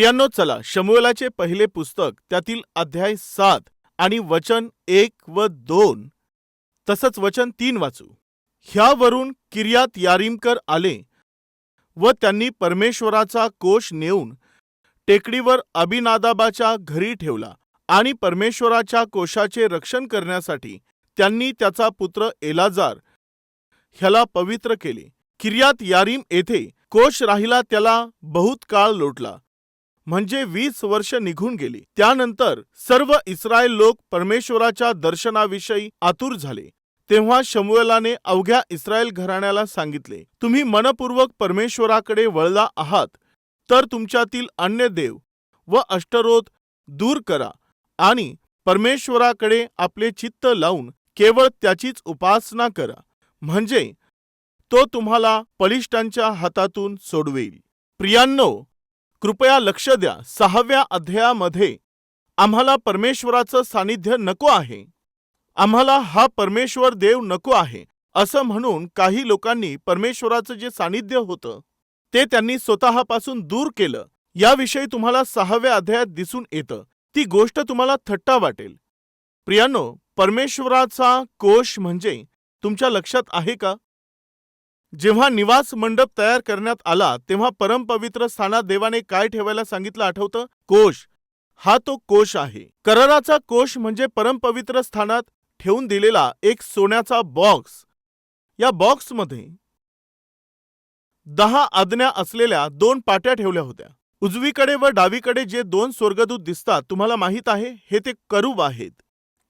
प्रियांनो चला शमुएलाचे पहिले पुस्तक त्यातील अध्याय सात आणि वचन एक व दोन. तसंच वचन तीन वाचू. ह्यावरून किर्यात यारीमकर आले व त्यांनी परमेश्वराचा कोश नेऊन टेकडीवर अभिनादाबाच्या घरी ठेवला आणि परमेश्वराच्या कोशाचे रक्षण करण्यासाठी त्यांनी त्याचा पुत्र एलाजार ह्याला पवित्र केले. किर्यात यारीम येथे कोश राहिला त्याला बहुत काळ लोटला. म्हणजे वीस वर्ष निघून गेली. त्यानंतर सर्व इस्रायल लोक परमेश्वराच्या दर्शनाविषयी आतुर झाले. तेव्हा शमुएलाने अवघ्या इस्रायल घराण्याला सांगितले तुम्ही मनपूर्वक परमेश्वराकडे वळला आहात तर तुमच्यातील अन्य देव व अष्टरोध दूर करा आणि परमेश्वराकडे आपले चित्त लावून केवळ त्याचीच उपासना करा. म्हणजे तो तुम्हाला बलिष्ठांच्या हातातून सोडवेल. प्रियांनो कृपया लक्ष द्या. सहाव्या अध्यायामध्ये आम्हाला परमेश्वराचं सानिध्य नको आहे. आम्हाला हा परमेश्वर देव नको आहे असं म्हणून काही लोकांनी परमेश्वराचं जे सानिध्य होतं ते त्यांनी स्वतःपासून दूर केलं. याविषयी तुम्हाला सहाव्या अध्यायात दिसून येतं. ती गोष्ट तुम्हाला थट्टा वाटेल. प्रियांनो परमेश्वराचा कोश म्हणजे तुमच्या लक्षात आहे का? जेव्हा निवास मंडप तयार करण्यात आला तेव्हा परमपवित्र स्थानात देवाने काय ठेवायला सांगितलं आठवतं? कोश. हा तो कोश आहे. कराराचा कोश म्हणजे परमपवित्र स्थानात ठेवून दिलेला एक सोन्याचा बॉक्स. या बॉक्समध्ये दहा आज्ञा असलेल्या दोन पाट्या ठेवल्या होत्या. उजवीकडे व डावीकडे जे दोन स्वर्गदूत दिसतात तुम्हाला माहीत आहे? हे ते करूब आहेत.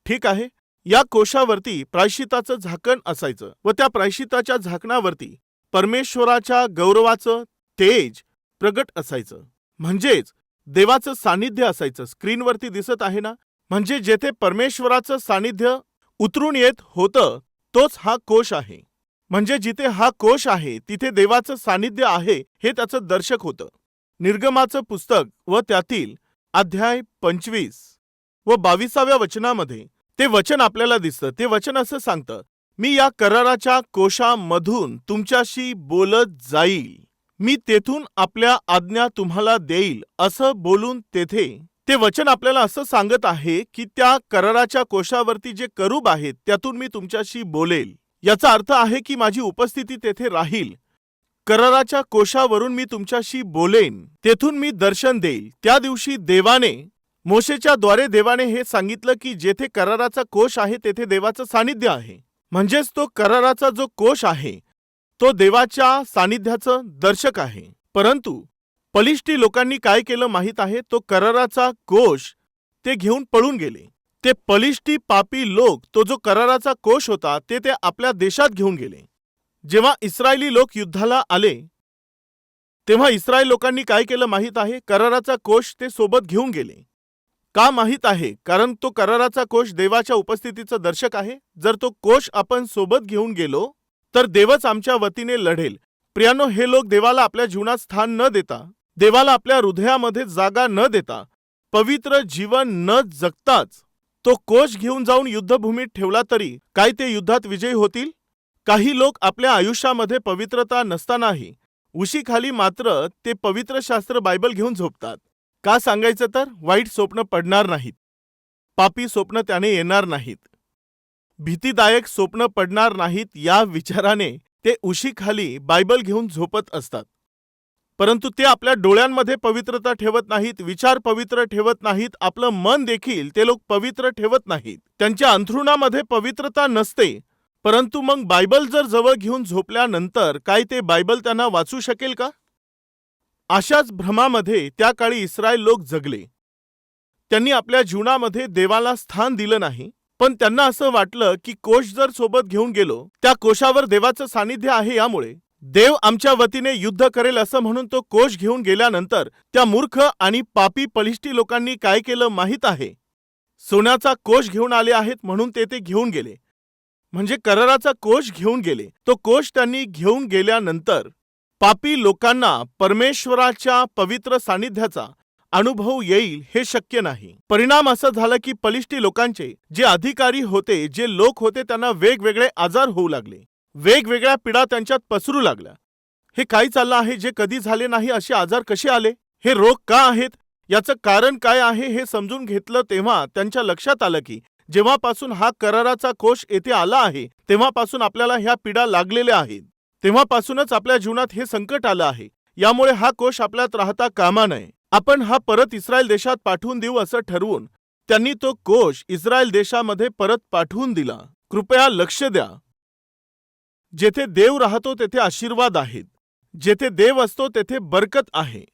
ठीक आहे? या कोशावरती प्रायशिताचं झाकण असायचं व त्या प्रायशिताच्या झाकणावरती परमेश्वराच्या गौरवाचं तेज प्रगट असायचं. म्हणजेच देवाचं सानिध्य असायचं. स्क्रीनवरती दिसत आहे ना? म्हणजे जेथे परमेश्वराचं सानिध्य उतरून येत होतं तोच हा कोश आहे. म्हणजे जिथे हा कोश आहे तिथे देवाचं सानिध्य आहे हे त्याचं दर्शक होतं. निर्गमाचं पुस्तक व त्यातील अध्याय पंचवीस व बावीसाव्या वचनामध्ये ते वचन आपल्याला दिसतं. ते वचन असं सांगतं मी या कराराच्या कोशामधून तुमच्याशी बोलत जाईल. मी तेथून आपल्या आज्ञा तुम्हाला देईल. असं बोलून तेथे ते वचन आपल्याला असं सांगत आहे की त्या कराराच्या कोशावरती जे करूब आहेत त्यातून मी तुमच्याशी बोलेल. याचा अर्थ आहे की माझी उपस्थिती तेथे राहील. कराराच्या कोशावरून मी तुमच्याशी बोलेन. तेथून मी दर्शन देईल. त्या दिवशी देवाने मोशेच्या द्वारे देवाने हे सांगितलं की जेथे कराराचा कोश आहे तेथे देवाचं सानिध्य आहे. म्हणजेच तो कराराचा जो कोश आहे तो देवाच्या सानिध्याचं दर्शक आहे. परंतु पलिष्टी लोकांनी काय केलं माहीत आहे? तो कराराचा कोश ते घेऊन पळून गेले. ते पलिष्टी पापी लोक तो जो कराराचा कोश होता ते ते आपल्या देशात घेऊन गेले. जेव्हा इस्रायली लोक युद्धाला आले तेव्हा इस्रायल लोकांनी काय केलं माहीत आहे? कराराचा कोश ते सोबत घेऊन गेले. का माहीत आहे? कारण तो कराराचा कोश देवाच्या उपस्थितीचं दर्शक आहे. जर तो कोश आपण सोबत घेऊन गेलो तर देवच आमच्या वतीने लढेल. प्रियानो हे लोक देवाला आपल्या जीवनात स्थान न देता देवाला आपल्या हृदयामध्ये जागा न देता पवित्र जीवन न जगताच तो कोश घेऊन जाऊन युद्धभूमीत ठेवला तरी काय ते युद्धात विजयी होतील? काही लोक आपल्या आयुष्यामध्ये पवित्रता नसतानाही उशीखाली मात्र ते पवित्र शास्त्र बायबल घेऊन झोपतात. का सांगायचं तर वाईट स्वप्न पडणार नाहीत. पापी स्वप्न त्याने येणार नाहीत. भीतीदायक स्वप्न पडणार नाहीत या विचाराने ते उशीखाली बायबल घेऊन झोपत असतात. परंतु ते आपल्या डोळ्यांमध्ये पवित्रता ठेवत नाहीत विचार पवित्र ठेवत नाहीत आपलं मन देखील ते लोक पवित्र ठेवत नाहीत. त्यांच्या अंथरुणामध्ये पवित्रता नसते परंतु मग बायबल जर जवळ घेऊन झोपल्यानंतर काय ते बायबल त्यांना वाचू शकेल का? अशाच भ्रमामध्ये त्या काळी इस्रायल लोक जगले. त्यांनी आपल्या जीवनामध्ये देवाला स्थान दिलं नाही पण त्यांना असं वाटलं की कोश जर सोबत घेऊन गेलो त्या कोशावर देवाचं सानिध्य आहे यामुळे. देव आमच्या वतीने युद्ध करेल असं म्हणून तो कोश घेऊन गेल्यानंतर त्या मूर्ख आणि पापी पलिष्टी लोकांनी काय केलं माहीत आहे? सोन्याचा कोश घेऊन आले आहेत म्हणून ते ते घेऊन गेले. म्हणजे कराराचा कोश घेऊन गेले. तो कोश त्यांनी घेऊन गेल्यानंतर पापी लोकांना परमेश्वराच्या पवित्र सानिध्याचा अनुभव येईल हे शक्य नाही. परिणाम असं झाला की पलिष्टी लोकांचे जे अधिकारी होते जे लोक होते त्यांना वेगवेगळे आजार होऊ लागले. वेगवेगळ्या पिढा त्यांच्यात पसरू लागल्या. हे काय चाललं आहे? जे कधी झाले नाही असे आजार कसे आले? हे रोग का आहेत? याचं कारण काय आहे हे समजून घेतलं तेव्हा त्यांच्या लक्षात आलं की जेव्हापासून हा कराराचा कोश येथे आला आहे तेव्हापासून आपल्याला ह्या पिढा लागलेल्या आहेत. तेव्हापासूनच आपल्या जीवनात हे संकट आलं आहे. यामुळे हा कोश आपल्यात राहता कामा नये. आपण हा परत इस्रायल देशात पाठवून देऊ असं ठरवून त्यांनी तो कोश इस्रायल देशामध्ये परत पाठवून दिला. कृपया लक्ष द्या. जेथे देव राहतो तेथे आशीर्वाद आहेत. जेथे देव असतो तेथे बरकत आहे.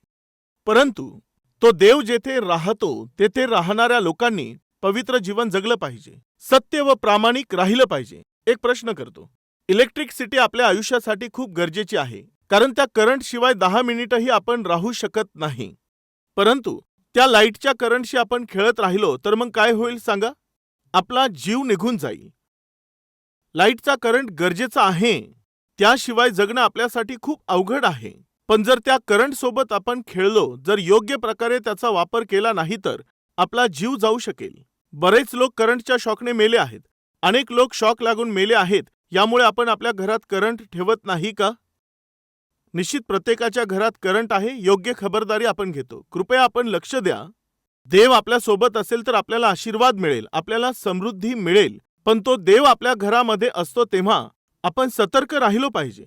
परंतु तो देव जेथे राहतो तेथे राहणाऱ्या लोकांनी पवित्र जीवन जगलं पाहिजे. सत्य व प्रामाणिक राहिलं पाहिजे. एक प्रश्न करतो. इलेक्ट्रिसिटी आपल्या आयुष्यासाठी खूप गरजेची आहे कारण त्या करंटशिवाय दहा मिनिटही आपण राहू शकत नाही. परंतु त्या लाईटच्या करंटशी आपण खेळत राहिलो तर मग काय होईल सांगा? आपला जीव निघून जाईल. लाईटचा करंट गरजेचा आहे. त्याशिवाय जगणं आपल्यासाठी खूप अवघड आहे. पण जर त्या करंटसोबत आपण खेळलो जर योग्य प्रकारे त्याचा वापर केला नाही तर आपला जीव जाऊ शकेल. बरेच लोक करंटच्या शॉकने मेले आहेत. अनेक लोक शॉक लागून मेले आहेत यामुळे आपण आपल्या घरात करंट ठेवत नाही का? निश्चित प्रत्येकाच्या घरात करंट आहे योग्य खबरदारी आपण घेतो. कृपया आपण लक्ष द्या. देव आपल्यासोबत असेल तर आपल्याला आशीर्वाद मिळेल आपल्याला समृद्धी मिळेल पण तो देव आपल्या घरामध्ये असतो तेव्हा आपण सतर्क राहिलो पाहिजे.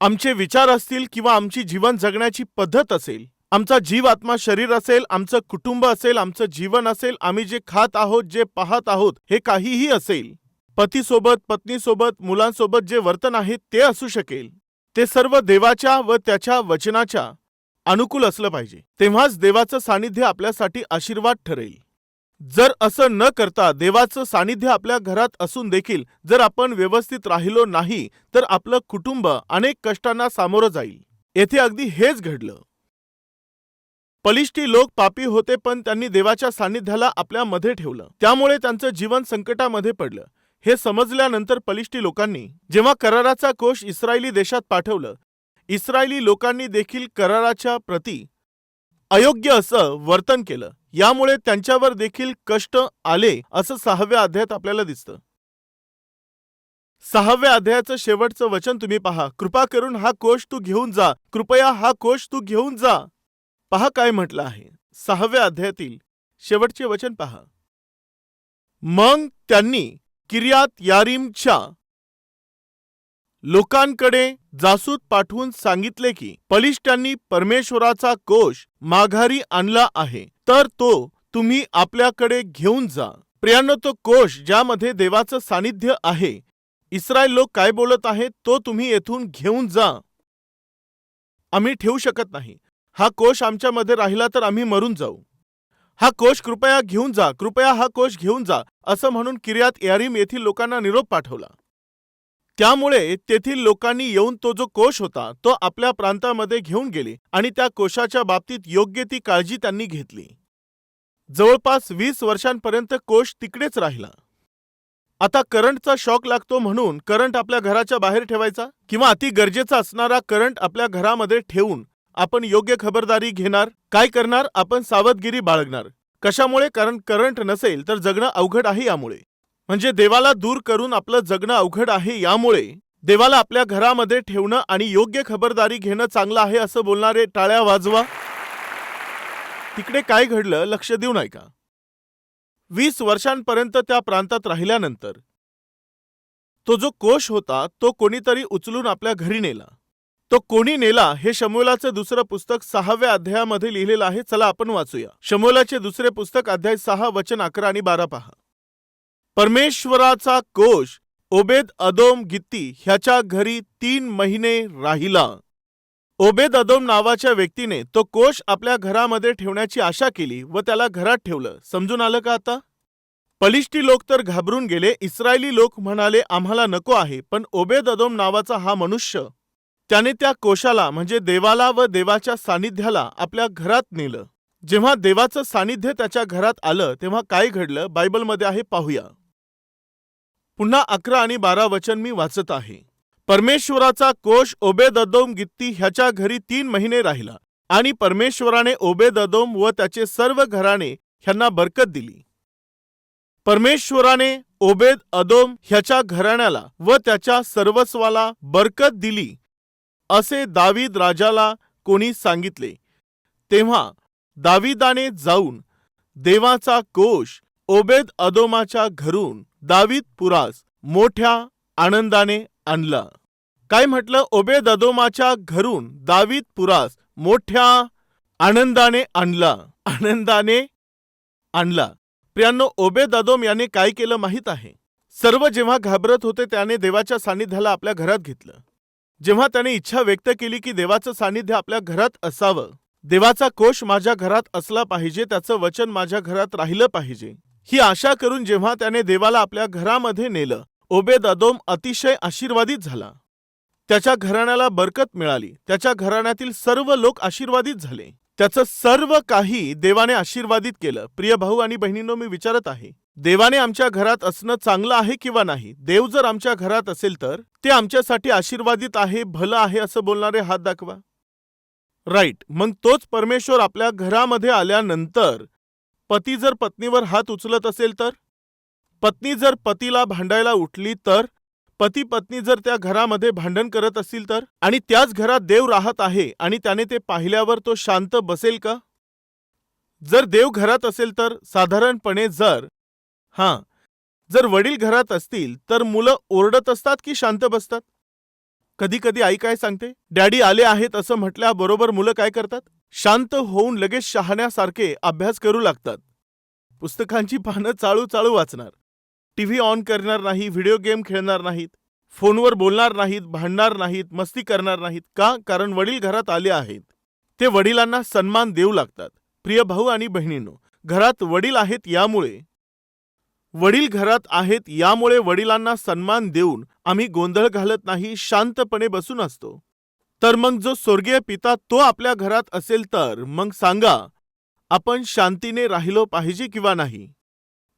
आमचे विचार असतील किंवा आमची जीवन जगण्याची पद्धत असेल आमचा जीव आत्मा शरीर असेल आमचं कुटुंब असेल आमचं जीवन असेल आम्ही जे खात आहोत जे पाहत आहोत हे काहीही असेल पतीसोबत पत्नीसोबत मुलांसोबत जे वर्तन आहे ते असू शकेल. ते सर्व देवाच्या व त्याच्या वचनाच्या अनुकूल असलं पाहिजे. तेव्हाच देवाचं सानिध्य आपल्यासाठी आशीर्वाद ठरेल. जर असं न करता देवाचं सानिध्य आपल्या घरात असून देखील जर आपण व्यवस्थित राहिलो नाही तर आपलं कुटुंब अनेक कष्टांना सामोरं जाईल. येथे अगदी हेच घडलं. पलिष्टी लोक पापी होते पण त्यांनी देवाच्या सान्निध्याला आपल्यामध्ये ठेवलं. त्यामुळे त्यांचं जीवन संकटामध्ये पडलं. हे समजल्यानंतर पलिष्टी लोकांनी जेव्हा कराराचा कोश इस्रायली देशात पाठवलं इस्रायली लोकांनी देखील कराराच्या प्रती अयोग्य असं वर्तन केलं. यामुळे त्यांच्यावर देखील कष्ट आले असं सहाव्या अध्यायात आपल्याला दिसतं. सहाव्या अध्यायाचं शेवटचं वचन तुम्ही पहा. कृपा करून हा कोश तू घेऊन जा. कृपया हा कोश तू घेऊन जा. पहा काय म्हटलं आहे. सहाव्या अध्यायातील शेवटचे वचन पहा. मग त्यांनी किर्यात यारीमच्या लोकांकडे जासूद पाठवून सांगितले की पलिष्टांनी परमेश्वराचा कोश माघारी आणला आहे तर तो तुम्ही आपल्याकडे घेऊन जा. प्रियांनो तो कोश ज्यामध्ये देवाचं सानिध्य आहे इस्रायल लोक काय बोलत आहेत तो तुम्ही येथून घेऊन जा. आम्ही ठेवू शकत नाही. हा कोश आमच्यामध्ये राहिला तर आम्ही मरून जाऊ. हा कोश कृपया घेऊन जा कृपया हा कोश घेऊन जा असं म्हणून किर्यात यारीम येथील लोकांना निरोप पाठवला. त्यामुळे तेथील लोकांनी येऊन तो जो कोश होता तो आपल्या प्रांतामध्ये घेऊन गेले आणि त्या कोशाच्या बाबतीत योग्य ती काळजी त्यांनी घेतली. जवळपास वीस वर्षांपर्यंत कोश तिकडेच राहिला. आता करंटचा शॉक लागतो म्हणून करंट आपल्या घराच्या बाहेर ठेवायचा किंवा अति गरजेचा असणारा करंट आपल्या घरामध्ये ठेवून आपण योग्य खबरदारी घेणार काय करणार आपण सावधगिरी बाळगणार. कशामुळे? कारण करंट नसेल तर जगणं अवघड आहे यामुळे. म्हणजे देवाला दूर करून आपलं जगणं अवघड आहे यामुळे. देवाला आपल्या घरामध्ये ठेवणं आणि योग्य खबरदारी घेणं चांगलं आहे असं बोलणारे टाळ्या वाजवा. तिकडे काय घडलं लक्ष देऊ ऐका वीस वर्षांपर्यंत त्या प्रांतात राहिल्यानंतर तो जो कोश होता तो कोणीतरी उचलून आपल्या घरी नेला. तो कोणी नेला हे शमोलाचं दुसरं पुस्तक सहाव्या अध्यायामध्ये लिहिलेलं आहे. चला आपण वाचूया. शमोलाचे दुसरे पुस्तक अध्याय सहा वचन अकरा आणि बारा पहा. परमेश्वराचा कोश ओबेद अदोम गित्ती ह्याच्या घरी तीन महिने राहिला. ओबेद अदोम नावाच्या व्यक्तीने तो कोश आपल्या घरामध्ये ठेवण्याची आशा केली व त्याला घरात ठेवलं. समजून आलं का आता? पलिष्टी लोक तर घाबरून गेले. इस्रायली लोक म्हणाले आम्हाला नको आहे पण ओबेद अदोम नावाचा हा मनुष्य त्याने त्या कोशाला म्हणजे देवाला व देवाच्या सानिध्याला आपल्या घरात नेलं. जेव्हा देवाचं सानिध्य त्याच्या घरात आलं तेव्हा काय घडलं बायबलमध्ये आहे पाहूया. पुन्हा अकरा आणि बारा वचन मी वाचत आहे. परमेश्वराचा कोश ओबेददोम गित्ती ह्याच्या घरी तीन महिने राहिला आणि परमेश्वराने ओबेददोम व त्याचे सर्व घराणे ह्यांना बरकत दिली. परमेश्वराने ओबेद अदोम ह्याच्या घराण्याला व त्याच्या सर्वस्वाला बरकत दिली. असे दावीद राजाला कोणी सांगितले. तेव्हा दाविदाने जाऊन देवाचा कोश ओबेद अदोमाच्या घरून दावीद पुरास मोठ्या आनंदाने आणला. काय म्हटलं? ओबेद अदोमाच्या घरून दावीद पुरास मोठ्या आनंदाने आणला. आनंदाने आणला. प्रियांनो ओबेद अदोम याने काय केलं माहीत आहे? सर्व जेव्हा घाबरत होते त्याने देवाच्या सानिध्याला आपल्या घरात घेतलं. जेव्हा त्याने इच्छा व्यक्त केली की देवाचं सानिध्य आपल्या घरात असावं देवाचा कोश माझ्या घरात असला पाहिजे त्याचं वचन माझ्या घरात राहिलं पाहिजे. ही आशा करून जेव्हा त्याने देवाला आपल्या घरामध्ये नेलं ओबेद अदोम अतिशय आशीर्वादित झाला. त्याच्या घराण्याला बरकत मिळाली. त्याच्या घराण्यातील सर्व लोक आशीर्वादित झाले. त्याचं सर्व काही देवाने आशीर्वादित केलं. प्रिय भाऊ आणि बहिणींनो मी विचारत आहे देवाने आमच्या घरात असणं चांगलं आहे किंवा नाही? देव जर आमच्या घरात असेल तर? ते आमच्यासाठी आशीर्वादित आहे भलं आहे असं बोलणारे हात दाखवा. राईट मग तोच परमेश्वर आपल्या घरामध्ये आल्यानंतर पती जर पत्नीवर हात उचलत असेल तर? पत्नी जर पतीला भांडायला उठली तर? पती पत्नी जर त्या घरामध्ये भांडण करत असतील तर? आणि त्याच घरात देव राहत आहे आणि त्याने ते पाहिल्यावर तो शांत बसेल का? जर देव घरात असेल तर? साधारणपणे जर हां. जर वडील घरात असतील तर मुलं ओरडत असतात की शांत बसतात? कधी कधी आई काय सांगते? डॅडी आले आहेत असं म्हटल्याबरोबर मुलं काय करतात? शांत होऊन लगेच शहाण्यासारखे अभ्यास करू लागतात. पुस्तकांची पानं चाळू चाळू वाचणार. टीव्ही ऑन करणार नाही व्हिडिओ गेम खेळणार नाहीत फोनवर बोलणार नाहीत भांडणार नाहीत मस्ती करणार नाहीत. का? कारण वडील घरात आले आहेत. ते वडिलांना सन्मान देऊ लागतात. प्रिय भाऊ आणि बहिणींनो घरात वडील आहेत यामुळे वडील घरात आहेत यामुळे वडिलांना सन्मान देऊन आम्ही गोंधळ घालत नाही शांतपणे बसून असतो. तर मग जो स्वर्गीय पिता तो आपल्या घरात असेल तर मग सांगा आपण शांतीने राहिलो पाहिजे किंवा नाही?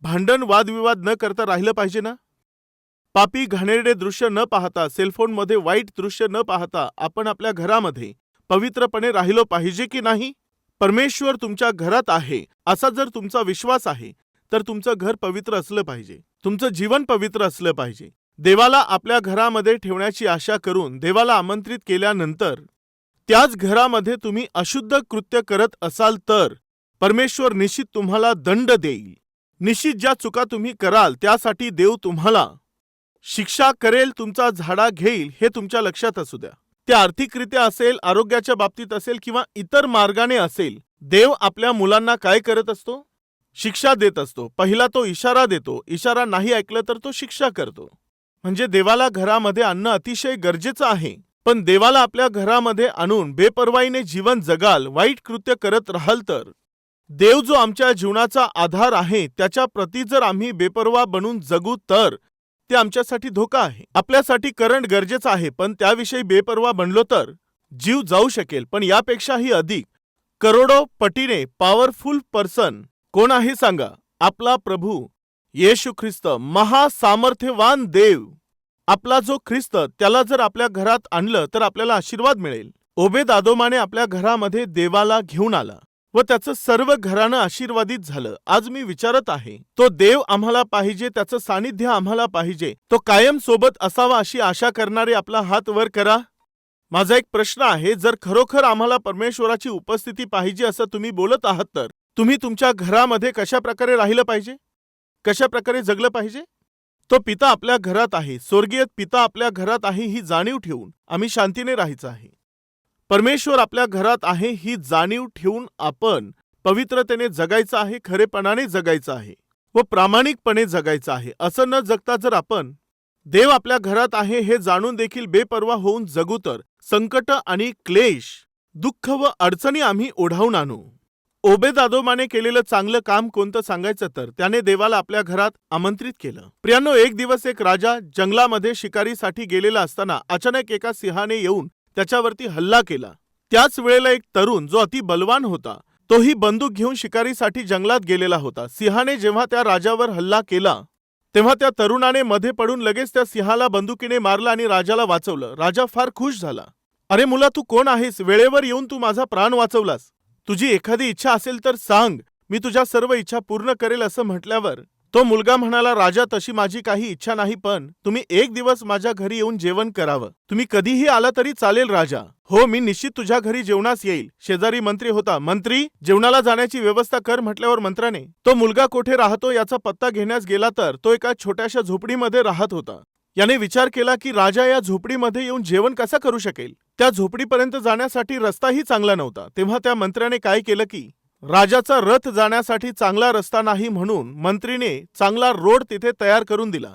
भांडण वादविवाद न करता राहिलं पाहिजे ना? पापी घाणेरडे दृश्य न पाहता सेलफोनमध्ये वाईट दृश्य न पाहता आपण आपल्या घरामध्ये पवित्रपणे राहिलो पाहिजे की नाही? परमेश्वर तुमच्या घरात आहे असा जर तुमचा विश्वास आहे तर तुमचं घर पवित्र असलं पाहिजे. तुमचं जीवन पवित्र असलं पाहिजे. देवाला आपल्या घरामध्ये ठेवण्याची आशा करून देवाला आमंत्रित केल्यानंतर त्याच घरामध्ये तुम्ही अशुद्ध कृत्य करत असाल तर परमेश्वर निश्चित तुम्हाला दंड देईल. निश्चित ज्या चुका तुम्ही कराल त्यासाठी देव तुम्हाला शिक्षा करेल तुमचा झाडा घेईल हे तुमच्या लक्षात असू द्या. ते आर्थिकरित्या असेल आरोग्याच्या बाबतीत असेल किंवा इतर मार्गाने असेल देव आपल्या मुलांना काय करत असतो? शिक्षा देत असतो. पहिला तो इशारा देतो. इशारा नाही ऐकलं तर तो शिक्षा करतो. म्हणजे देवाला घरामध्ये आणणं अतिशय गरजेचं आहे. पण देवाला आपल्या घरामध्ये आणून बेपर्वाईने जीवन जगाल वाईट कृत्य करत राहाल तर? देव जो आमच्या जीवनाचा आधार आहे त्याच्या प्रती जर आम्ही बेपर्वा बनून जगू तर? ते आमच्यासाठी धोका आहे. आपल्यासाठी करंट गरजेचं आहे पण त्याविषयी बेपर्वा बनलो तर? जीव जाऊ शकेल पण यापेक्षाही अधिक. करोडो पटीने पॉवरफुल पर्सन कोण आहे सांगा आपला प्रभू येशू ख्रिस्त महासामर्थ्यवान देव. आपला जो ख्रिस्त त्याला जर आपल्या घरात आणलं तर आपल्याला आशीर्वाद मिळेल. ओबेद आदोमाने आपल्या घरामध्ये देवाला घेऊन आला व त्याचं सर्व घरानं आशीर्वादित झालं. आज मी विचारत आहे तो देव आम्हाला पाहिजे त्याचं सानिध्य आम्हाला पाहिजे तो कायम सोबत असावा अशी आशा करणारे आपला हात वर करा. माझा एक प्रश्न आहे जर खरोखर आम्हाला परमेश्वराची उपस्थिती पाहिजे असं तुम्ही बोलत आहात तर? तुम्ही तुमच्या घरामध्ये कशा प्रकारे राहिलं पाहिजे? कशा प्रकारे जगलं पाहिजे? तो पिता आपल्या घरात आहे. स्वर्गीय पिता आपल्या घरात आहे ही जाणीव ठेवून आम्ही शांतीने राहायचं आहे. परमेश्वर आपल्या घरात आहे ही जाणीव ठेवून आपण पवित्रतेने जगायचं आहे खरेपणाने जगायचं आहे व प्रामाणिकपणे जगायचं आहे. असं न जगता जर आपण देव आपल्या घरात आहे हे जाणून देखील बेपर्वा होऊन जगू तर संकट आणि क्लेश दुःख व अडचणी आम्ही ओढावून आणू. ओबेद आदोमाने केलेलं चांगलं काम कोणतं सांगायचं तर त्याने देवाला आपल्या घरात आमंत्रित केलं. प्रियानो एक दिवस एक राजा जंगलामध्ये शिकारीसाठी गेलेला असताना अचानक एका सिंहाने येऊन त्याच्यावरती हल्ला केला. त्याच वेळेला एक तरुण जो अति बलवान होता तोही बंदूक घेऊन शिकारीसाठी जंगलात गेलेला होता. सिंहाने जेव्हा त्या राजावर हल्ला केला तेव्हा त्या तरुणाने मध्ये पडून लगेच त्या सिंहाला बंदुकीने मारलं आणि राजाला वाचवलं. राजा फार खुश झाला. अरे मुला तू कोण आहेस? वेळेवर येऊन तू माझा प्राण वाचवलास. तुझी एखादी इच्छा असेल तर सांग. मी तुझ्या सर्व इच्छा पूर्ण करेल असं म्हटल्यावर. तो मुलगा म्हणाला राजा तशी माझी काही इच्छा नाही पण तुम्ही एक दिवस माझ्या घरी येऊन जेवण करावं. तुम्ही कधीही आला तरी चालेल राजा. हो मी निश्चित तुझ्या घरी जेवणास येईल. शेजारी मंत्री होता मंत्री जेवणाला जाण्याची व्यवस्था कर म्हटल्यावर मंत्र्याने तो मुलगा कोठे राहतो याचा पत्ता घेण्यास गेला तर तो एका छोट्याशा झोपडीमध्ये राहत होता. याने विचार केला की राजा या झोपडीमध्ये येऊन जेवण कसा करू शकेल? त्या झोपडीपर्यंत जाण्यासाठी रस्ताही चांगला नव्हता. तेव्हा त्या मंत्र्याने काय केलं की राजाचा रथ जाण्यासाठी चांगला रस्ता नाही म्हणून मंत्रीने चांगला रोड तिथे तयार करून दिला.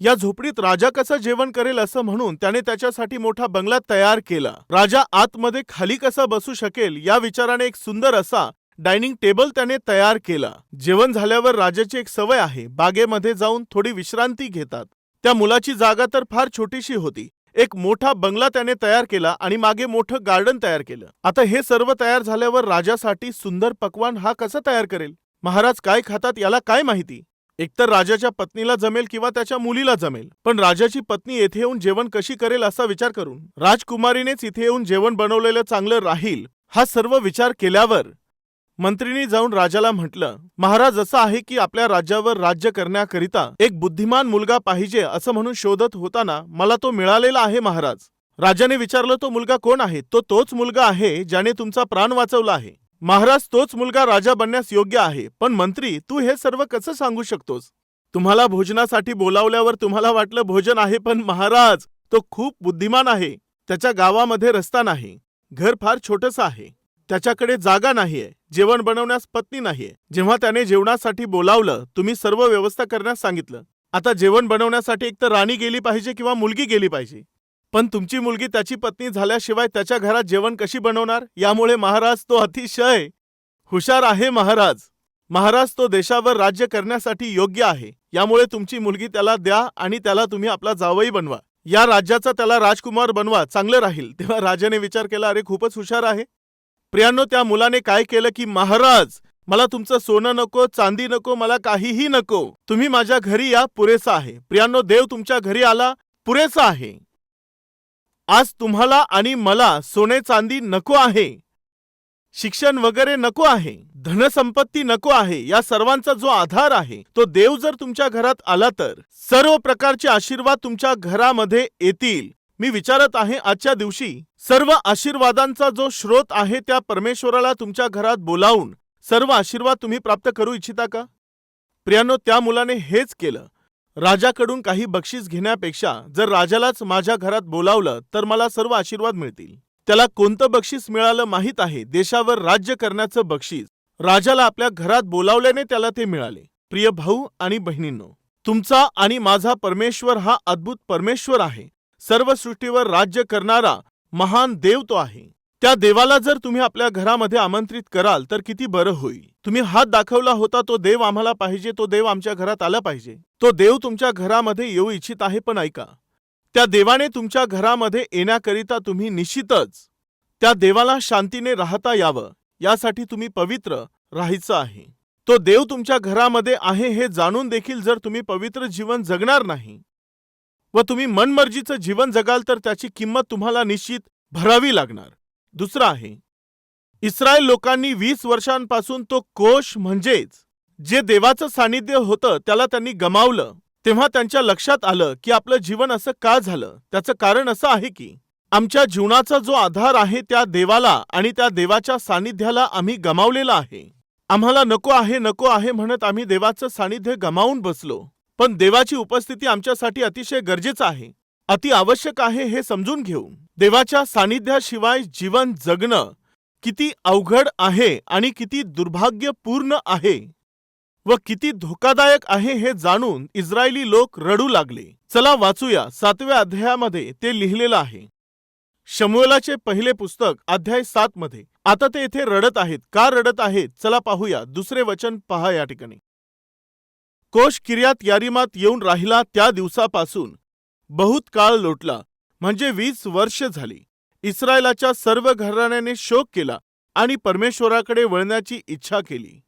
या झोपडीत राजा कसं जेवण करेल असं म्हणून त्याने त्याच्यासाठी मोठा बंगला तयार केला. राजा आतमध्ये खाली कसा बसू शकेल या विचाराने एक सुंदर असा डायनिंग टेबल त्याने तयार केला. जेवण झाल्यावर राजाची एक सवय आहे बागेमध्ये जाऊन थोडी विश्रांती घेतात. त्या मुलाची जागा तर फार छोटीशी होती एक मोठा बंगला त्याने तयार केला आणि मागे मोठं गार्डन तयार केलं. आता हे सर्व तयार झाल्यावर राजासाठी सुंदर पकवान हा कसा तयार करेल? महाराज काय खातात याला काय माहिती? एकतर राजाच्या पत्नीला जमेल किंवा त्याच्या मुलीला जमेल. पण राजाची पत्नी येथे येऊन जेवण कशी करेल असा विचार करून राजकुमारीनेच इथे येऊन जेवण बनवलेलं चांगलं राहील हा सर्व विचार केल्यावर मंत्रीने जाऊन राजाला म्हटलं महाराज असं आहे की आपल्या राज्यावर राज्य करण्याकरिता एक बुद्धिमान मुलगा पाहिजे असं म्हणून शोधत होताना मला तो मिळालेला आहे महाराज. राजाने विचारलं तो मुलगा कोण आहे? तो तोच मुलगा आहे ज्याने तुमचा प्राण वाचवला आहे. महाराज तोच मुलगा राजा बनण्यास योग्य आहे पण मंत्री तू हे सर्व कसं सांगू शकतोस? तुम्हाला भोजनासाठी बोलावल्यावर तुम्हाला वाटलं भोजन आहे पण महाराज तो खूप बुद्धिमान आहे. त्याच्या गावामध्ये रस्ता नाही. घर फार छोटस आहे. त्याच्याकडे जागा नाहीये. जेवण बनवण्यास पत्नी नाहीये. जेव्हा त्याने जेवणासाठी बोलावलं तुम्ही सर्व व्यवस्था करण्यास सांगितलं. आता जेवण बनवण्यासाठी एक तर राणी गेली पाहिजे किंवा मुलगी गेली पाहिजे. पण तुमची मुलगी त्याची पत्नी झाल्याशिवाय त्याच्या घरात जेवण कशी बनवणार? यामुळे महाराज तो अतिशय हुशार आहे महाराज. महाराज तो देशावर राज्य करण्यासाठी योग्य आहे. यामुळे तुमची मुलगी त्याला द्या आणि त्याला तुम्ही आपला जावई बनवा. या राज्याचा त्याला राजकुमार बनवा चांगलं राहील. तेव्हा राजाने विचार केला अरे खूपच हुशार आहे. प्रियांनो त्या मुलाने काय केलं की महाराज मला तुमचं सोनं नको चांदी नको मला काहीही नको. तुम्ही माझ्या घरी या पुरेसा आहे. प्रियांनो देव तुमच्या घरी आला पुरेसा आहे. आज तुम्हाला आणि मला सोने चांदी नको आहे. शिक्षण वगैरे नको आहे. धनसंपत्ती नको आहे. या सर्वांचा जो आधार आहे तो देव जर तुमच्या घरात आला तर. सर्व प्रकारचे आशीर्वाद तुमच्या घरामध्ये येतील. मी विचारत आहे आजच्या दिवशी सर्व आशीर्वादांचा जो स्रोत आहे त्या परमेश्वराला तुमच्या घरात बोलावून सर्व आशीर्वाद तुम्ही प्राप्त करू इच्छिता का? प्रियानो त्या मुलाने हेच केलं. राजाकडून काही बक्षीस घेण्यापेक्षा जर राजालाच माझ्या घरात बोलावलं तर मला सर्व आशीर्वाद मिळतील. त्याला कोणतं बक्षीस मिळालं माहीत आहे? देशावर राज्य करण्याचं बक्षीस राजाला आपल्या घरात बोलावल्याने त्याला ते मिळाले. प्रिय भाऊ आणि बहिणींनो तुमचा आणि माझा परमेश्वर हा अद्भुत परमेश्वर आहे. सर्व सृष्टीवर राज्य करणारा महान देव तो आहे. त्या देवाला जर तुम्ही आपल्या घरामध्ये आमंत्रित कराल तर किती बरं होईल. तुम्ही हात दाखवला होता तो देव आम्हाला पाहिजे तो देव आमच्या घरात आला पाहिजे. तो देव तुमच्या घरामध्ये येऊ इच्छित आहे पण ऐका. त्या देवाने तुमच्या घरामध्ये येण्याकरिता तुम्ही निश्चितच त्या देवाला शांतीने राहता यावं यासाठी तुम्ही पवित्र राहायचं आहे. तो देव तुमच्या घरामध्ये आहे हे जाणून देखील जर तुम्ही पवित्र जीवन जगणार नाही व तुम्ही मनमर्जीचं जीवन जगाल तर त्याची किंमत तुम्हाला निश्चित भरावी लागणार. दुसरं आहे इस्रायल लोकांनी वीस वर्षांपासून तो कोश म्हणजेच जे देवाचं सानिध्य होतं त्याला त्यांनी गमावलं. तेव्हा त्यांच्या लक्षात आलं की आपलं जीवन असं का झालं? त्याचं कारण असं आहे की आमच्या जीवनाचा जो आधार आहे त्या देवाला आणि त्या देवाच्या सानिध्याला आम्ही गमावलेला आहे. आम्हाला नको आहे नको आहे म्हणत आम्ही देवाचं सानिध्य गमावून बसलो. पण देवाची उपस्थिती आमच्यासाठी अतिशय गरजेचं आहे. अति आवश्यक आहे हे समजून घेऊन. देवाच्या सानिध्याशिवाय जीवन जगणं किती अवघड आहे आणि किती दुर्भाग्यपूर्ण आहे व किती धोकादायक आहे हे जाणून इस्रायली लोक रडू लागले. चला वाचूया सातव्या अध्यायामध्ये ते लिहिलेलं आहे. शमुएलाचे पहिले पुस्तक अध्याय सात मध्ये. आता ते येथे रडत आहेत. का रडत आहेत? चला पाहूया. दुसरे वचन पहा या ठिकाणी. कोश किर्यात यारिमात येऊन राहिला त्या दिवसापासून. बहुत काळ लोटला म्हणजे वीस वर्ष झाली. इस्रायलाच्या सर्व घराण्याने शोक केला आणि परमेश्वराकडे वळण्याची इच्छा केली.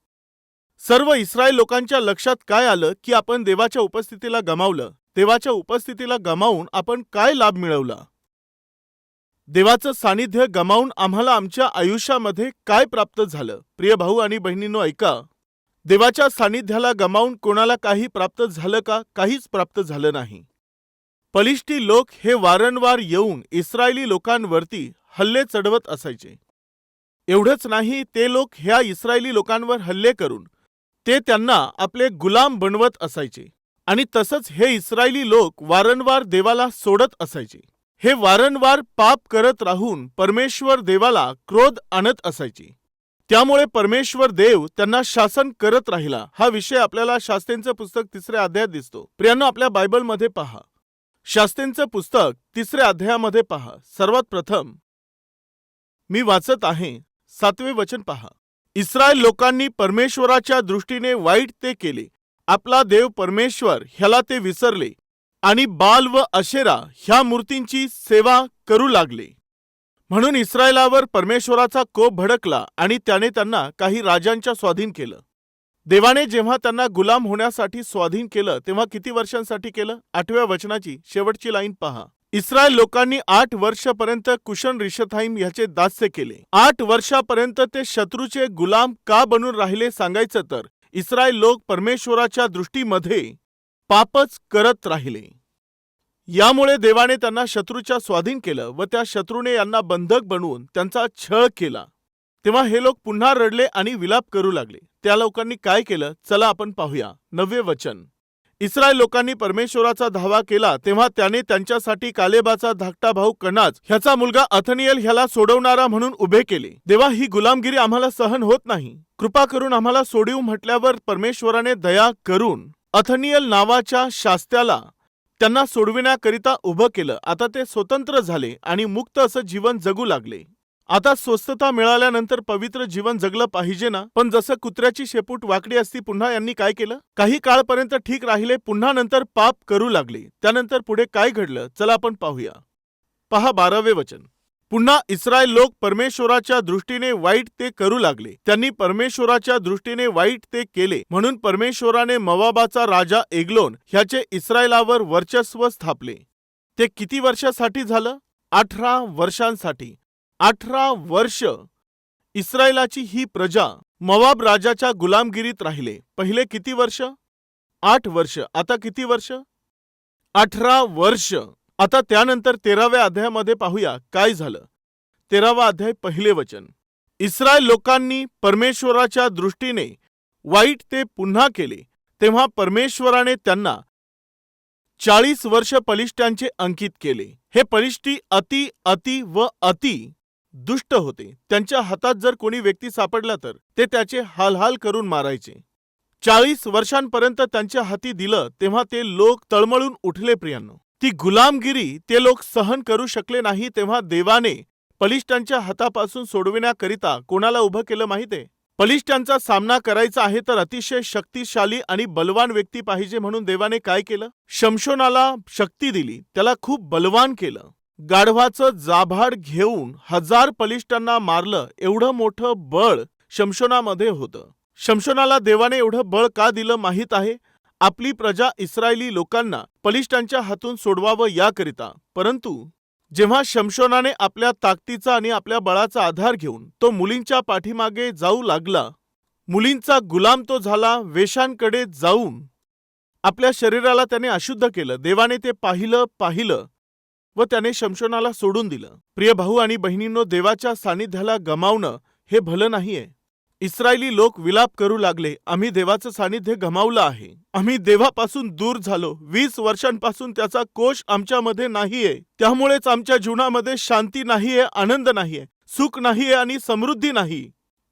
सर्व इस्रायल लोकांच्या लक्षात काय आलं की आपण देवाच्या उपस्थितीला गमावलं? देवाच्या उपस्थितीला गमावून आपण काय लाभ मिळवला? देवाचं सानिध्य गमावून आम्हाला आमच्या आयुष्यामध्ये काय प्राप्त झालं? प्रिय भाऊ आणि बहिणींनो ऐका. देवाच्या सानिध्याला गमावून कोणाला काही प्राप्त झालं का काहीच प्राप्त झालं नाही. पलिष्टी लोक हे वारंवार येऊन इस्रायली लोकांवरती हल्ले चढवत असायचे. एवढंच नाही ते लोक ह्या इस्रायली लोकांवर हल्ले करून ते त्यांना आपले गुलाम बनवत असायचे. आणि तसंच हे इस्रायली लोक वारंवार देवाला सोडत असायचे. हे वारंवार पाप करत राहून परमेश्वर देवाला क्रोध आणत असायचे. त्यामुळे परमेश्वर देव त्यांना शासन करत राहिला. हा विषय आपल्याला शास्त्रेंचं पुस्तक तिसऱ्या अध्यायात दिसतो. प्रियांनो आपल्या बायबलमध्ये पहा. शास्त्रेंचं पुस्तक तिसऱ्या अध्यायामध्ये पहा. सर्वात प्रथम मी वाचत आहे. सातवे वचन पहा. इस्रायल लोकांनी परमेश्वराच्या दृष्टीने वाईट ते केले. आपला देव परमेश्वर ह्याला ते विसरले. आणि बाल व अशेरा ह्या मूर्तींची सेवा करू लागले. म्हणून इस्रायलावर परमेश्वराचा कोप भडकला आणि त्याने त्यांना काही राजांच्या स्वाधीन केलं. देवाने जेव्हा त्यांना गुलाम होण्यासाठी स्वाधीन केलं तेव्हा किती वर्षांसाठी केलं? आठव्या वचनाची शेवटची लाईन पहा. इस्रायल लोकांनी आठ वर्षापर्यंत कुशन रिशथाईम ह्याचे दास्य केले. आठ वर्षापर्यंत ते शत्रूचे गुलाम का बनून राहिले सांगायचं तर इस्रायल लोक परमेश्वराच्या दृष्टीमध्ये पापच करत राहिले. यामुळे देवाने त्यांना शत्रूच्या स्वाधीन केलं व त्या शत्रूने यांना बंधक बनवून त्यांचा छळ केला. तेव्हा हे लोक पुन्हा रडले आणि विलाप करू लागले. त्या लोकांनी काय केलं? चला आपण पाहूया. नववे वचन. इस्रायल लोकांनी परमेश्वराचा धावा केला तेव्हा त्याने त्यांच्यासाठी कालेबाचा धाकटा भाऊ कनाज ह्याचा मुलगा अथनियल ह्याला सोडवणारा म्हणून उभे केले. देवा ही गुलामगिरी आम्हाला सहन होत नाही. कृपा करून आम्हाला सोडिव म्हटल्यावर परमेश्वराने दया करून अथनियल नावाच्या शास्त्याला त्यांना सोडविण्याकरिता उभं केलं. आता ते स्वतंत्र झाले आणि मुक्त असं जीवन जगू लागले. आता स्वस्थता मिळाल्यानंतर पवित्र जीवन जगलं पाहिजे ना? पण जसं कुत्र्याची शेपूट वाकडी असती पुन्हा यांनी काय केलं? काही काळपर्यंत ठीक राहिले पुन्हा नंतर पाप करू लागले. त्यानंतर पुढे काय घडलं? चला आपण पाहूया. पहा बारावे वचन. पुन्हा इस्रायल लोक परमेश्वराच्या दृष्टीने वाईट ते करू लागले. त्यांनी परमेश्वराच्या दृष्टीने वाईट ते केले. म्हणून परमेश्वराने मवाबाचा राजा एग्लोन ह्याचे इस्रायलावर वर्चस्व स्थापले. ते किती वर्षासाठी झालं? अठरा वर्षांसाठी. अठरा वर्ष इस्रायलाची ही प्रजा मवाब राजाच्या गुलामगिरीत राहिले. पहिले किती वर्ष? आठ वर्ष. आता किती वर्ष? अठरा वर्ष. आता त्यानंतर तेराव्या अध्यायामध्ये पाहूया काय झालं. तेरावा अध्याय पहिले वचन. इस्रायल लोकांनी परमेश्वराच्या दृष्टीने वाईट ते पुन्हा केले तेव्हा परमेश्वराने त्यांना चाळीस वर्ष पलिष्ठांचे अंकित केले. हे पलिष्टी अति अति व अति दुष्ट होते. त्यांच्या हातात जर कोणी व्यक्ती सापडला तर ते त्याचे हालहाल करून मारायचे. चाळीस वर्षांपर्यंत त्यांच्या हाती दिलं तेव्हा ते लोक तळमळून उठले प्रियांनो. ती गुलामगिरी ते लोक सहन करू शकले नाही तेव्हा देवाने पलिष्ठांच्या हातापासून सोडविण्याकरिता कोणाला उभं केलं माहिते? पलिष्ठांचा सामना करायचा आहे तर अतिशय शक्तिशाली आणि बलवान व्यक्ती पाहिजे म्हणून देवाने काय केलं? शमशोनाला शक्ती दिली त्याला खूप बलवान केलं. गाढवाचं जाभाड घेऊन हजार पलिष्ठांना मारलं एवढं मोठं बळ शमशोनामध्ये होतं. शमशोनाला देवाने एवढं बळ का दिलं माहीत आहे? आपली प्रजा इस्रायली लोकांना पलिष्ठांच्या हातून सोडवावं याकरिता. परंतु जेव्हा शमशोनाने आपल्या ताकदीचा आणि आपल्या बळाचा आधार घेऊन तो मुलींच्या पाठीमागे जाऊ लागला मुलींचा गुलाम तो झाला वेशांकडे जाऊन आपल्या शरीराला त्याने अशुद्ध केलं देवाने ते पाहिलं पाहिलं व त्याने शमशोनाला सोडून दिलं. प्रिय भाऊ आणि बहिणींनो देवाच्या सानिध्याला गमावणं हे भलं नाहीये. इस्रायली लोक विलाप करू लागले आम्ही देवाचं सानिध्य गमावलं आहे. आम्ही देवापासून दूर झालो. वीस वर्षांपासून त्याचा कोश आमच्यामध्ये नाहीये. त्यामुळेच आमच्या जीवनामध्ये शांती नाहीये आनंद नाहीये सुख नाहीये आणि समृद्धी नाही.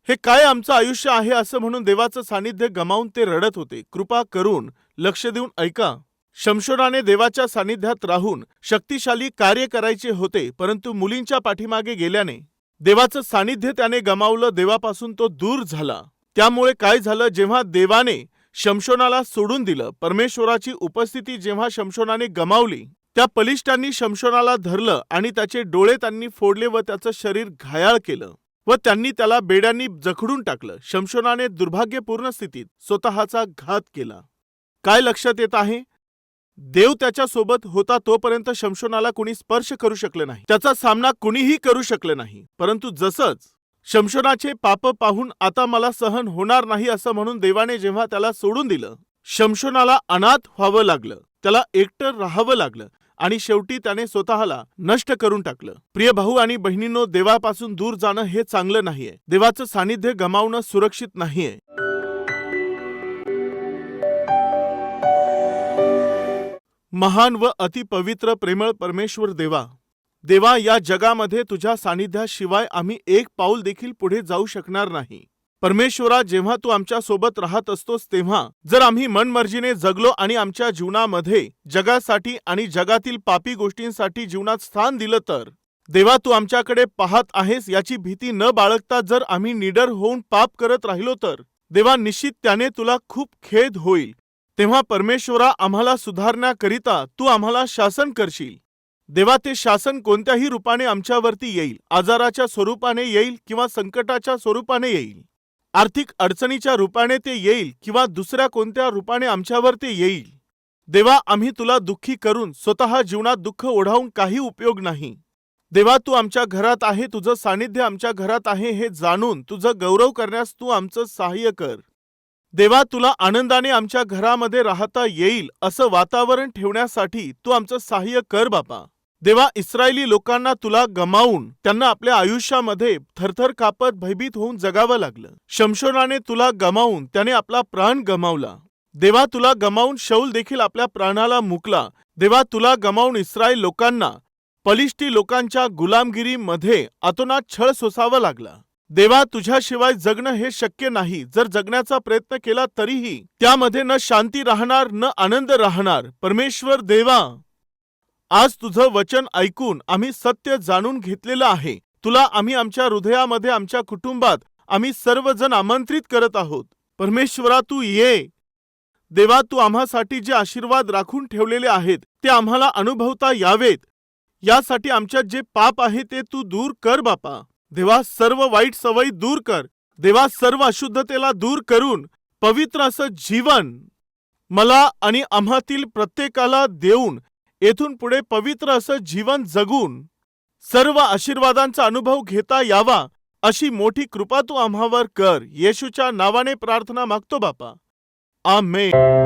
हे काय आमचं आयुष्य आहे असं म्हणून देवाचं सानिध्य गमावून ते रडत होते. कृपा करून लक्ष देऊन ऐका. शमशोराने देवाच्या सानिध्यात राहून शक्तिशाली कार्य करायचे होते परंतु मुलींच्या पाठीमागे गेल्याने देवाचं सानिध्य त्याने गमावलं देवापासून तो दूर झाला. त्यामुळे काय झालं जेव्हा देवाने शमशोनाला सोडून दिलं परमेश्वराची उपस्थिती जेव्हा शमशोनाने गमावली त्या पलिष्ठांनी शमशोनाला धरलं आणि त्याचे डोळे त्यांनी फोडले व त्याचं शरीर घायाळ केलं व त्यांनी त्याला बेड्यांनी जखडून टाकलं. शमशोनाने दुर्भाग्यपूर्ण स्थितीत स्वतःचा घात केला. काय लक्षात येत आहे? देव त्याच्या सोबत होता तोपर्यंत शमशोनाला कुणी स्पर्श करू शकलं नाही. त्याचा सामना कुणीही करू शकलं नाही. परंतु जसंच शमशोनाचे पाप पाहून आता मला सहन होणार नाही असं म्हणून देवाने जेव्हा त्याला सोडून दिलं शमशोनाला अनाथ व्हावं लागलं. त्याला एकटं राहावं लागलं आणि शेवटी त्याने स्वतःला नष्ट करून टाकलं. प्रिय भाऊ आणि बहिणींनो देवापासून दूर जाणं हे चांगलं नाहीये. देवाचं सानिध्य गमावणं सुरक्षित नाहीये. महान व अतिपवित्र प्रेमळ परमेश्वर देवा देवा या जगामध्ये तुझ्या सानिध्याशिवाय आम्ही एक पाऊल देखील पुढे जाऊ शकणार नाही. परमेश्वरा जेव्हा तू आमच्यासोबत राहत असतोस तेव्हा जर आम्ही मनमर्जीने जगलो आणि आमच्या जीवनामध्ये जगासाठी आणि जगातील पापी गोष्टींसाठी जीवनात स्थान दिलं तर देवा तू आमच्याकडे पाहत आहेस याची भीती न बाळगता जर आम्ही निडर होऊन पाप करत राहिलो तर देवा निश्चित त्याने तुला खूप खेद होईल. तेव्हा परमेश्वरा आम्हाला सुधारण्याकरिता तू आम्हाला शासन करशील. देवा ते शासन कोणत्याही रूपाने आमच्यावरती येईल. आजाराच्या स्वरूपाने येईल किंवा संकटाच्या स्वरूपाने येईल. आर्थिक अडचणीच्या रूपाने ते येईल किंवा दुसऱ्या कोणत्या रूपाने आमच्यावरती येईल. देवा आम्ही तुला दुःखी करून स्वतः जीवनात दुःख ओढावून काही उपयोग नाही. देवा तू आमच्या घरात आहे तुझं सानिध्य आमच्या घरात आहे हे जाणून तुझं गौरव करण्यास तू आमचं सहाय्य कर. देवा तुला आनंदाने आमच्या घरामध्ये राहता येईल असं वातावरण ठेवण्यासाठी तू आमचं सहाय्य कर बापा. देवा इस्रायली लोकांना तुला गमावून त्यांना आपल्या आयुष्यामध्ये थरथर कापत भयभीत होऊन जगावं लागलं. शमशोनाने तुला गमावून त्याने आपला प्राण गमावला. देवा तुला गमावून शौल देखील आपल्या प्राणाला मुकला. देवा तुला गमावून इस्रायल लोकांना पलिष्टी लोकांच्या गुलामगिरीमध्ये अतोनात छळ सोसावा लागला. देवा तुझ्याशिवाय जगणं हे शक्य नाही. जर जगण्याचा प्रयत्न केला तरीही त्यामध्ये न शांती राहणार न आनंद राहणार. परमेश्वर देवा आज तुझं वचन ऐकून आम्ही सत्य जाणून घेतलेलं आहे. तुला आम्ही आमच्या हृदयामध्ये आमच्या कुटुंबात आम्ही सर्वजण आमंत्रित करत आहोत. परमेश्वरा तू ये. देवा तू आम्हासाठी जे आशीर्वाद राखून ठेवलेले आहेत ते आम्हाला अनुभवता यावेत. यासाठी आमच्यात जे पाप आहे ते तू दूर कर बापा. देवा सर्व वाईट सवयी दूर कर. देवा सर्व अशुद्धतेला दूर करून पवित्र असं जीवन मला आणि आम्हातील प्रत्येकाला देऊन येथून पुढे पवित्र असं जीवन जगून सर्व आशीर्वादांचा अनुभव घेता यावा अशी मोठी कृपा तू आम्हावर कर. येशूच्या नावाने प्रार्थना मागतो बापा. आमेन.